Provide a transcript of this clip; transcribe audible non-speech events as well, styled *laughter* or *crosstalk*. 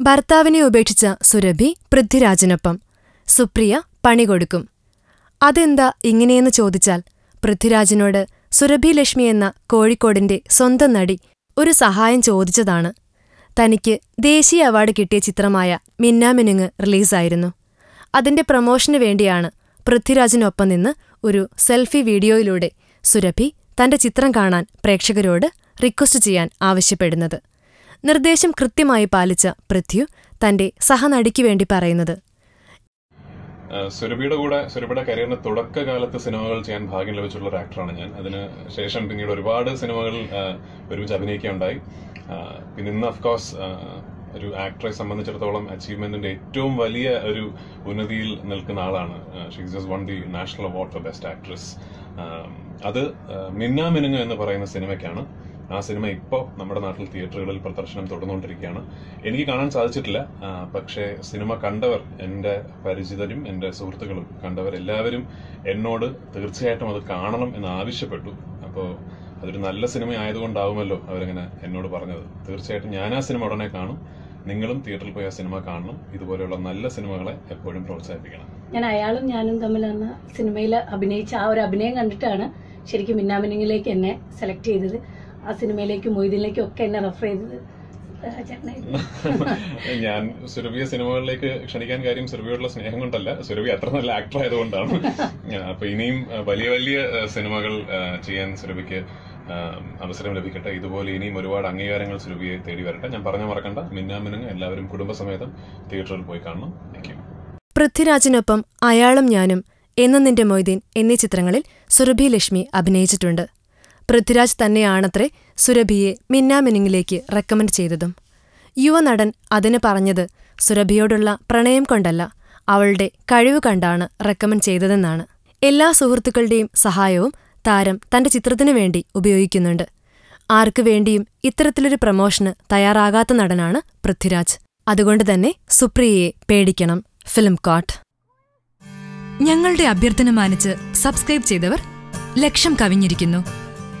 ഭർത്താവിനെ ഉപേക്ഷിച്ച സുരഭി പൃഥ്വിരാജിനൊപ്പം സുപ്രിയ പണി കൊടുക്കും. അതെന്താ ഇങ്ങനെയെന്ന് ചോദിച്ചാൽ പൃഥ്വിരാജിനോട് സുരഭി ലക്ഷ്മി എന്ന കോഴിക്കോടിന്റെ സ്വന്തം നടി ഒരു സഹായം ചോദിച്ചതാണ്. തനിക്ക് ദേശീയ അവാർഡ് കിട്ടിയ ചിത്രമായ മിന്നാമിനുങ്ങ് റിലീസായിരുന്നു. അതിന്റെ പ്രമോഷന് വേണ്ടിയാണ് പൃഥ്വിരാജിനൊപ്പം നിന്ന് ഒരു സെൽഫി വീഡിയോയിലൂടെ സുരഭി തന്റെ ചിത്രം കാണാൻ പ്രേക്ഷകരോട് റിക്വസ്റ്റ് ചെയ്യാൻ ആവശ്യപ്പെടുന്നത്. നിർദ്ദേശം കൃത്യമായി പാലിച്ച പൃഥ്വി തന്റെ സഹനടിക്കു വേണ്ടി പറയുന്നത്. സുരഭിയുടെ കൂടെ സുരഭിയുടെ കരിയറിന് തുടക്കകാലത്ത് സിനിമകൾ ചെയ്യാൻ ഭാഗ്യം ലഭിച്ചിട്ടുള്ള ഒരു ആക്ടറാണ് ഞാൻ. അതിന് ശേഷം പിന്നീട് ഒരുപാട് സിനിമകൾ ഒരുമിച്ച് അഭിനയിക്കുകയുണ്ടായി. പിന്നെ ഇന്ന് അഫ്കോഴ്സ് ഒരു ആക്ടറെ സംബന്ധിച്ചിടത്തോളം അച്ചീവ്മെന്റിന്റെ ഏറ്റവും വലിയ ഒരു ഉന്നതിയിൽ നിൽക്കുന്ന ആളാണ്. She's just won the national award for best actress അത് മിന്നാ മിനുങ്ങ എന്ന് പറയുന്ന സിനിമയ്ക്കാണ്. ആ സിനിമ ഇപ്പോൾ നമ്മുടെ നാട്ടിൽ തിയേറ്ററുകളിൽ പ്രദർശനം തുടർന്നുകൊണ്ടിരിക്കുകയാണ്. എനിക്ക് കാണാൻ സാധിച്ചിട്ടില്ല. പക്ഷേ സിനിമ കണ്ടവർ എന്റെ പരിചിതരും എന്റെ സുഹൃത്തുക്കളും കണ്ടവർ എല്ലാവരും എന്നോട് തീർച്ചയായിട്ടും അത് കാണണം എന്ന് ആവശ്യപ്പെട്ടു. അപ്പോൾ അതൊരു നല്ല സിനിമ ആയതുകൊണ്ടാവുമല്ലോ അവരങ്ങനെ എന്നോട് പറഞ്ഞത്. തീർച്ചയായിട്ടും ഞാൻ ആ സിനിമ ഉടനെ കാണും. നിങ്ങളും തിയേറ്ററിൽ പോയി ആ സിനിമ കാണണം. ഇതുപോലെയുള്ള നല്ല സിനിമകളെ എപ്പോഴും പ്രോത്സാഹിപ്പിക്കണം. ഞാൻ അയാളും ഞാനും തമ്മിൽ അന്ന് സിനിമയിൽ അഭിനയിച്ച ആ ഒരു അഭിനയം കണ്ടിട്ടാണ് ശരിക്കും മിന്നാമിനിങ്ങിലേക്ക് എന്നെ സെലക്ട് ചെയ്തത്. ആ സിനിമയിലേക്കും മൊയ്തീനിലേക്കും ഒക്കെ എന്നെ റെഫർ ചെയ്തത് *laughs* ഞാൻ സുരഭിയെ സിനിമകളിലേക്ക് ക്ഷണിക്കാൻ കാര്യം സുരഭിയോടുള്ള സ്നേഹം കൊണ്ടല്ല. സുരഭി അത്ര നല്ല ആക്ടർ ആയതുകൊണ്ടാണ്. *laughs* അപ്പൊ ഇനിയും വലിയ വലിയ സിനിമകൾ ചെയ്യാൻ സുരഭിക്ക് അവസരം ലഭിക്കട്ടെ. ഇതുപോലെ ഇനിയും ഒരുപാട് അംഗീകാരങ്ങൾ സുരഭിയെ തേടി വരട്ടെ. ഞാൻ പറഞ്ഞു മറക്കണ്ട. മിന്നാമിനുങ്ങ് എല്ലാവരും കുടുംബസമേതം തിയേറ്ററിൽ പോയി കാണണം. താങ്ക് യു പൃഥ്വിരാജിനൊപ്പം അയാളും ഞാനും എന്ന നിന്റെ മൊയ്തീൻ എന്നീ ചിത്രങ്ങളിൽ സുരഭി ലക്ഷ്മി അഭിനയിച്ചിട്ടുണ്ട്. പൃഥ്വിരാജ് തന്നെയാണത്രേ സുരഭിയെ മിന്നാമിനിങ്ങിലേക്ക് റെക്കമെൻഡ് ചെയ്തതും. യുവനടൻ അതിന് പറഞ്ഞത് സുരഭിയോടുള്ള പ്രണയം കൊണ്ടല്ല അവളുടെ കഴിവ് കണ്ടാണ് റെക്കമെൻഡ് ചെയ്തതെന്നാണ്. എല്ലാ സുഹൃത്തുക്കളുടെയും സഹായവും താരം തന്റെ ചിത്രത്തിനു വേണ്ടി ഉപയോഗിക്കുന്നുണ്ട്. ആർക്കു വേണ്ടിയും ഇത്തരത്തിലൊരു പ്രമോഷന് തയ്യാറാകാത്ത നടനാണ് പൃഥ്വിരാജ്. അതുകൊണ്ട് തന്നെ സുപ്രിയയെ പേടിക്കണം ഫിലിം കോട്ട് ഞങ്ങളുടെ അഭ്യർത്ഥന മാനിച്ച് സബ്സ്ക്രൈബ് ചെയ്തവർ ലക്ഷം കവിഞ്ഞിരിക്കുന്നു.